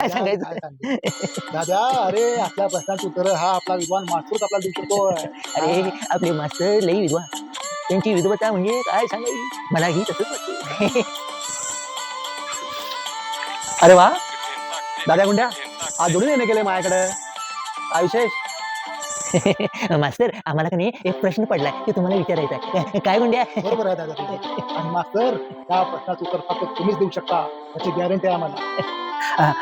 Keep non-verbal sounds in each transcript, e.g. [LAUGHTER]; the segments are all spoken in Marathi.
काय सांगायचं? दादा अरे आपल्या प्रश्नाची उत्तर हा आपला विद्वान मास्तर आपला देऊ शकतो. अरे आपले मास्तर लई विधवा त्यांची विधवता म्हणजे काय सांगायची? मलाही तसंच वाटतं. [LAUGHS] अरे वा. दादा गुंड्या आज जोडून येणे गेले माझ्याकडे विशेष [LAUGHS] मास्तर आम्हाला का नाही एक प्रश्न पडलाय ते तुम्हाला विचारायचा आहे. काय गुंड्या बरोबर आहे दादा. आणि मास्तर त्या प्रश्नाचं उत्तर फक्त तुम्हीच देऊ शकता. त्याची गॅरंटी आहे आम्हाला.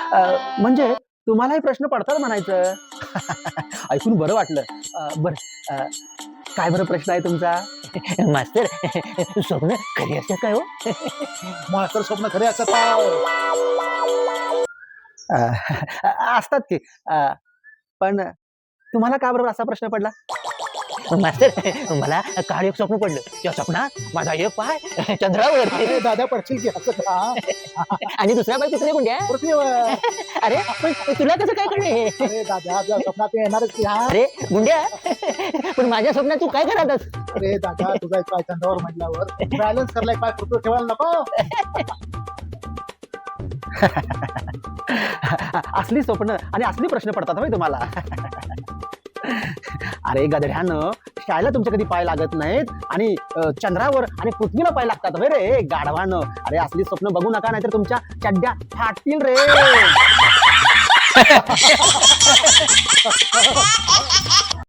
म्हणजे तुम्हालाही प्रश्न पडतात म्हणायचं? [LAUGHS] ऐकून बरं वाटलं. अं, बरं. अं, काय बरं प्रश्न आहे तुमचा? [LAUGHS] मास्तर स्वप्न खरी असतात काय हो? मास्तर स्वप्न खरे असतात असतात की. अं, पण तुम्हाला का बरोबर असा प्रश्न पडला? मास्तर मला काळ एक स्वप्न पडलं. त्या स्वप्नात माझा एक पाय चंद्रावर. अरे दादा पडशील की हसत का? आणि दुसरा पाय तिकडे गुंड्या पृथ्वीवर. अरे पण तुला कसं काय कळले अरे दादा तुझ्या स्वप्नात ते येणारच की हा? अरे गुंड्या पण माझ्या स्वप्नात तू काय करतस? अरे दादा तुझा एक पाय चंद्रावर म्हटल्यावर बॅलन्स करलाय पाय पृथ्वी ठेवायला नको. [LAUGHS] [LAUGHS] असली स्वप्न आणि असली प्रश्न पडतात होय तुम्हाला. [LAUGHS] अरे गधड्यानं शाळेला तुमच्या कधी पाय लागत नाहीत आणि चंद्रावर आणि पृथ्वीला पाय लागतात होय रे गाढवानं. अरे असली स्वप्न बघू नका नाहीतर तुमच्या चड्ड्या फाटतील रे. [LAUGHS]